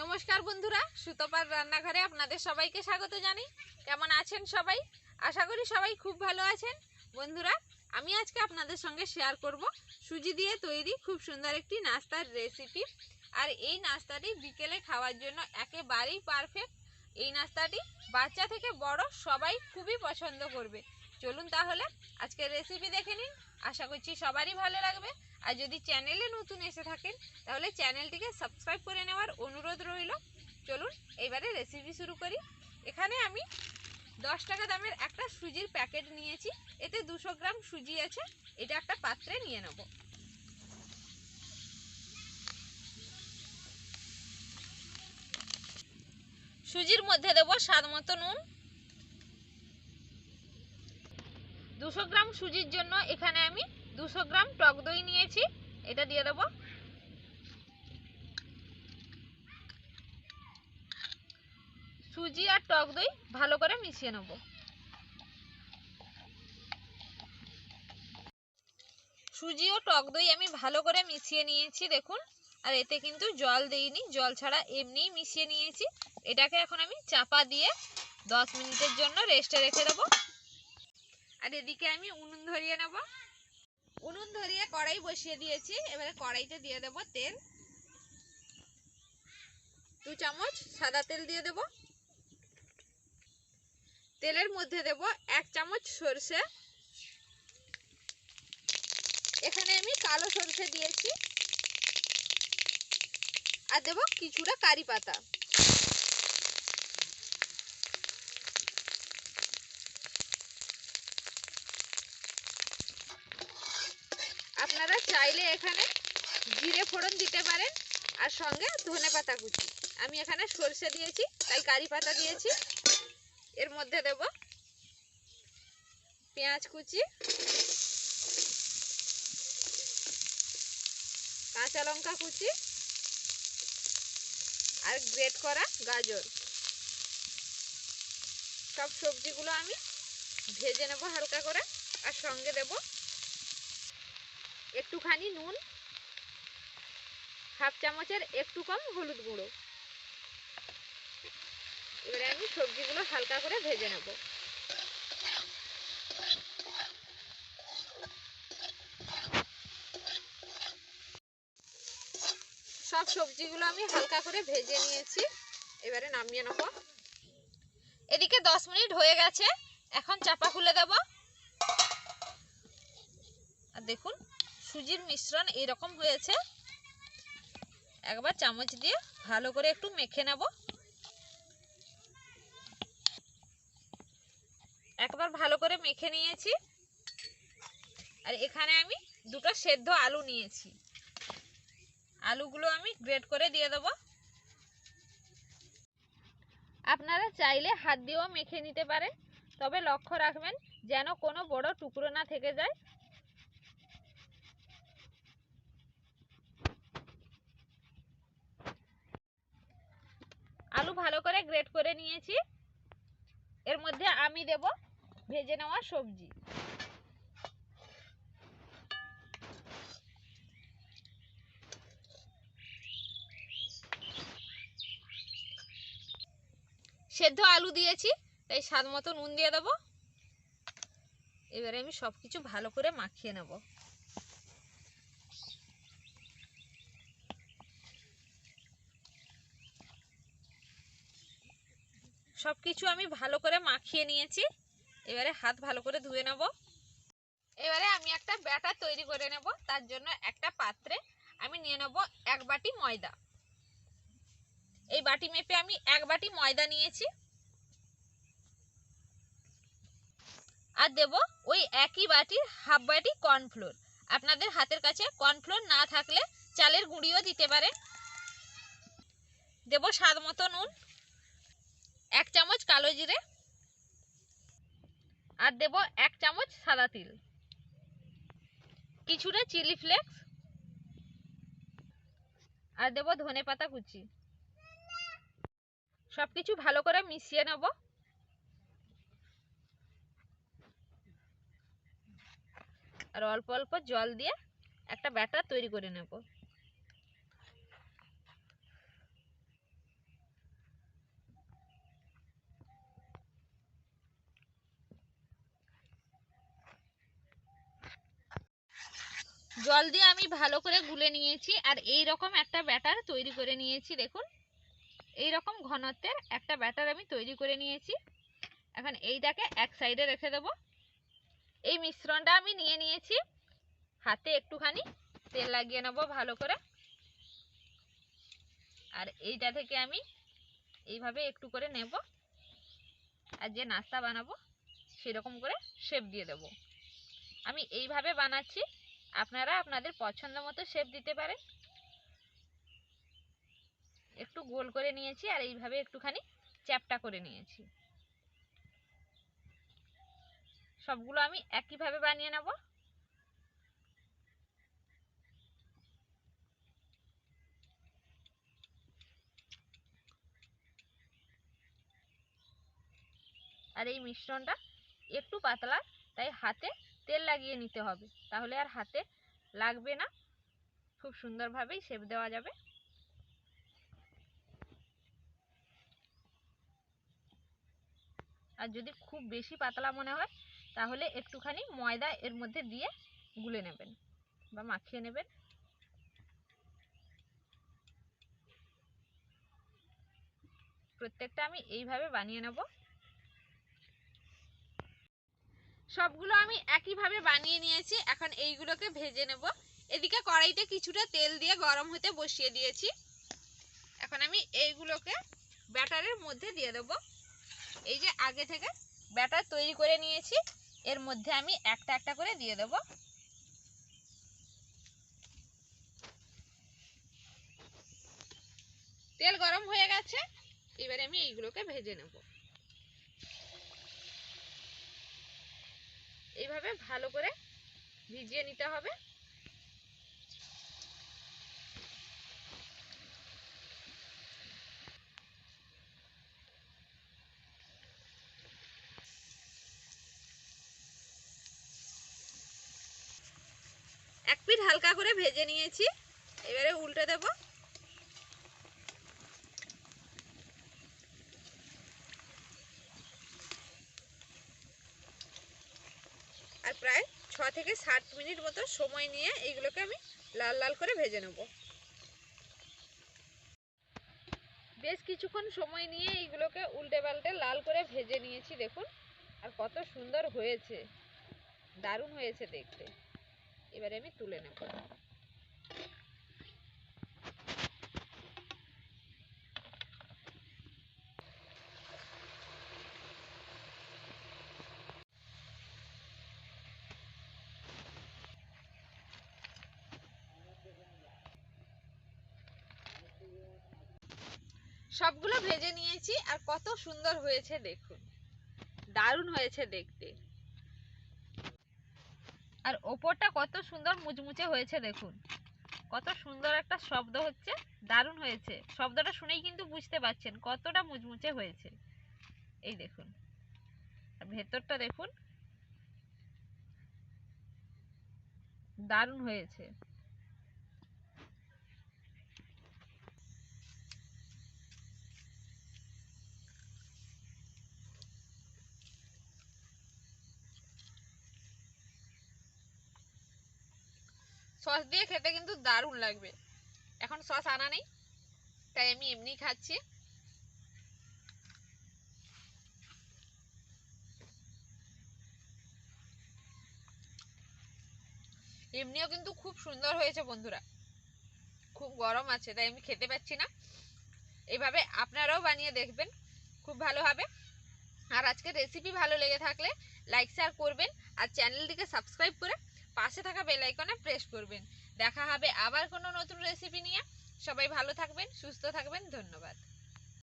নমস্কার বন্ধুরা, সুতপার রান্নাঘরে আপনাদের সবাইকে স্বাগত জানি। কেমন আছেন সবাই? আশা করি সবাই খুব ভালো আছেন। বন্ধুরা, আমি আজকে আপনাদের সঙ্গে শেয়ার করব সুজি দিয়ে তৈরি খুব সুন্দর একটি নাস্তার রেসিপি আর এই নাস্তাটি বিকেলে খাওয়ার জন্য একেবারেই পারফেক্ট এই নাস্তাটি বাচ্চা থেকে বড় সবাই খুবই পছন্দ করবে। চলুন তাহলে আজকের রেসিপি দেখে নিন। আশা করছি সবারই ভালো লাগবে। আর যদি চ্যানেলে নতুন এসে থাকেন, তাহলে চ্যানেলটিকে সাবস্ক্রাইব করে নেওয়ার অনুরোধ রইল। চলুন এবারে রেসিপি শুরু করি। এখানে আমি দশ টাকা দামের একটা সুজির প্যাকেট নিয়েছি। এতে দুশো গ্রাম সুজি আছে, এটা একটা পাত্রে নিয়ে নেব। সুজির মধ্যে দেব স্বাদ মতো নুন। দুশো গ্রাম সুজির জন্য এখানে আমি দুশো গ্রাম টক দই নিয়েছি, এটা দিয়ে দেবো। সুজি আর টক দই ভালো করে মিশিয়ে নেব। সুজি ও টক দই আমি ভালো করে মিশিয়ে নিয়েছি, দেখুন। আর এতে কিন্তু জল দেইনি, জল ছাড়া এমনিই মিশিয়ে নিয়েছি। এটাকে এখন আমি চাপা দিয়ে দশ মিনিটের জন্য রেস্টে রেখে দেবো। আর এদিকে আমি উনুন ধরিয়ে নেব। উনুন ধরিয়ে কড়াই বসিয়ে দিয়েছি। এবারে কড়াইতে দিয়ে দেব তেল। দু চামচ সাদা তেল দিয়ে দেব। তেলের মধ্যে দেব এক চামচ সর্ষে। এখানে আমি কালো সর্ষে দিয়েছি। আর দেব কিছুটা কারি পাতা আপনারা চাইলে এখানে জিরে ফোড়ন দিতে পারেন আর সঙ্গে ধনে পাতা কুচি। আমি এখানে সরষে দিয়েছি, তাই কারি পাতা দিয়েছি। এর মধ্যে দেব পেঁয়াজ কুচি, কাঁচা লঙ্কা কুচি আর গ্রেট করা গাজর। সব সবজিগুলো আমি ভেজে নেব হালকা করে আর সঙ্গে দেব একটুখানি নুন, হাফ চামচের একটু কম হলুদ গুঁড়ো। এবারে আমি সবজিগুলো হালকা করে ভেজে নেব। সব সবজিগুলো আমি হালকা করে ভেজে নিয়েছি। এবারে নামিয়ে নেব। এদিকে দশ মিনিট হয়ে গেছে, এখন চাপা খুলে দেব। আর দেখুন সুজির মিশ্রণ এরকম হয়েছে। একবার চামচ দিয়ে ভালো করে একটু মেখে নেব। একবার ভালো করে মেখে নিয়েছি। আর এখানে আমি দুটো সেদ্ধ আলু নিয়েছি। আলুগুলো আমি গ্রেট করে দিয়ে দেব। আপনারা চাইলে হাত দিয়েও মেখে নিতে পারেন। তবে লক্ষ্য রাখবেন, যেন কোনো বড় টুকরো না থেকে যায় আলু ভালো করে নিয়েছি। এর মধ্যে আমি দেব ভেজে নেওয়া সবজি। সেদ্ধ আলু দিয়েছি, তাই স্বাদ মতো নুন দিয়ে দেবো। এবারে আমি সব কিছু ভালো করে মাখিয়ে নেব। সব কিছু আমি ভালো করে মাখিয়ে নিয়েছি। এবারে হাত ভালো করে ধুয়ে নেব। এবারে আমি একটা ব্যাটার তৈরি করে নেব। তার জন্য একটা পাত্রে আমি নিয়ে নেব এক বাটি ময়দা। এই বাটি মেপে আমি এক বাটি ময়দা নিয়েছি। আর দেব ওই একই বাটির হাফ বাটি কর্নফ্লোর। আপনাদের হাতের কাছে কর্নফ্লোর না থাকলে চালের গুঁড়িও দিতে পারেন দেব স্বাদ মতো নুন। এক চামচ কালো জিরে আর দেব এক চামচ সাদা তিল। কিছুটা চিলি ফ্লেক্স আর দেব ধনে পাতা কুচি। সব কিছু ভালো করে মিশিয়ে নেব। আর অল্প অল্প জল দিয়ে একটা ব্যাটার তৈরি করে নেব। জল দিয়ে আমি ভালো করে গুলে নিয়েছি আর এই রকম একটা ব্যাটার তৈরি করে নিয়েছি, দেখুন। এই রকম ঘনত্বের একটা ব্যাটার আমি তৈরি করে নিয়েছি। এখন এইটাকে এক সাইডে রেখে দেব। এই মিশ্রণটা আমি নিয়ে নিয়েছি। হাতে একটুখানি তেল লাগিয়ে নেব ভালো করে। আর এইটা থেকে আমি এইভাবে একটু করে নেব। আর যে নাস্তা বানাবো, সেরকম করে শেপ দিয়ে দেব। আমি এইভাবে বানাচ্ছি। আপনারা আপনাদের পছন্দ মতো শেপ দিতে পারেন। একটু গোল করে নিয়েছি আর এইভাবে একটুখানি চ্যাপটা করে নিয়েছি। সবগুলো আমি একইভাবে বানিয়ে নেব। আর এই মিশ্রণটা একটু পাতলা, তাই হাতে তেল লাগিয়ে নিতে হবে। তাহলে আর হাতে লাগবে না। খুব সুন্দরভাবেই শেপ দেওয়া যাবে। আর যদি খুব বেশি পাতলা মনে হয়, তাহলে একটুখানি ময়দা এর মধ্যে দিয়ে গুলে নেবেন বা মাখিয়ে নেবেন। প্রত্যেকটা আমি এইভাবে বানিয়ে নেব। সবগুলো আমি একইভাবে বানিয়ে নিয়েছি। এখন এইগুলোকে ভেজে নেব। এদিকে কড়াইতে কিছুটা তেল দিয়ে গরম হতে বসিয়ে দিয়েছি। এখন আমি এইগুলোকে ব্যাটারের মধ্যে দিয়ে দেবো। এই যে আগে থেকে ব্যাটার তৈরি করে নিয়েছি, এর মধ্যে আমি একটা একটা করে দিয়ে দেব। তেল গরম হয়ে গেছে, এবারে আমি এইগুলোকে ভেজে নেব। এইভাবে ভালো করে ভিজিয়ে নিতে হবে। এক পিঠ হালকা করে ভেজে নিয়েছি। এবারে উল্টে দেব আর প্রায় ছ থেকে সাত মিনিট মতো সময় নিয়ে এইগুলোকে আমি লাল লাল করে ভেজে নেব। বেশ কিছুক্ষণ সময় নিয়ে এইগুলোকে উল্টে পাল্টে লাল করে ভেজে নিয়েছি, দেখুন। আর কত সুন্দর হয়েছে। দারুণ হয়েছে দেখতে। এবারে আমি তুলে নেব। সবগুলো ভেজে নিয়েছি আর কত সুন্দর হয়েছে দেখুন। দারুণ হয়েছে দেখতে। আর ওপরটা কত সুন্দর মুচমুচে হয়েছে দেখুন। কত সুন্দর একটা শব্দ হচ্ছে, দারুণ হয়েছে। শব্দটা শুনেই কিন্তু বুঝতে পারছেন কতটা মুচমুচে হয়েছে। এই দেখুন। আর ভেতরটা দেখুন। দারুণ হয়েছে। সস দিয়ে খেতে কিন্তু দারুণ লাগবে। এখন সস আনা নেই, তাই আমি এমনি খাচ্ছি। এমনিও কিন্তু খুব সুন্দর হয়েছে বন্ধুরা। খুব গরম আছে, তাই আমি খেতে পাচ্ছি না। এইভাবে আপনারাও বানিয়ে দেখবেন, খুব ভালো হবে। আর আজকের রেসিপি ভালো লেগে থাকলে লাইক শেয়ার করবেন আর চ্যানেলটিকে সাবস্ক্রাইব করে পাশে থাকা বেল আইকনে প্রেস করবেন। দেখা হবে আবার কোনো নতুন রেসিপি নিয়ে। সবাই ভালো থাকবেন, সুস্থ থাকবেন, ধন্যবাদ।